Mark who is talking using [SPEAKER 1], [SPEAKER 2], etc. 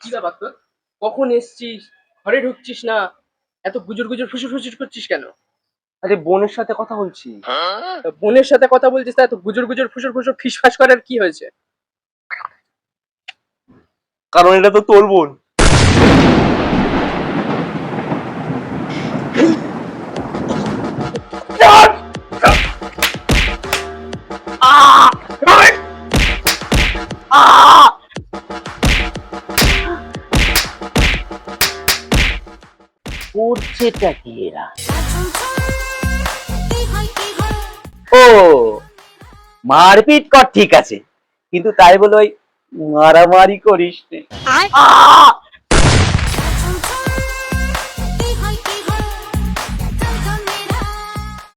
[SPEAKER 1] কি ব্যাপার তোর? কখন এসছিস? ঘরে ঢুকছিস না? এত গুজর গুজর ফুসুর ফুসুর করছিস কেন?
[SPEAKER 2] আরে বোনের সাথে কথা বলছি।
[SPEAKER 1] বোনের সাথে কথা বলছিস তা এত গুজর গুজর ফুসুর ফুসুর ফিসফাস করার কি হয়েছে?
[SPEAKER 2] কারণ এটা তো তোর বোন।
[SPEAKER 3] করছেটা কি এরা? ও মারপিট কর ঠিক আছে। কিন্তু তাই বলে ওই মারামারি করিস নে।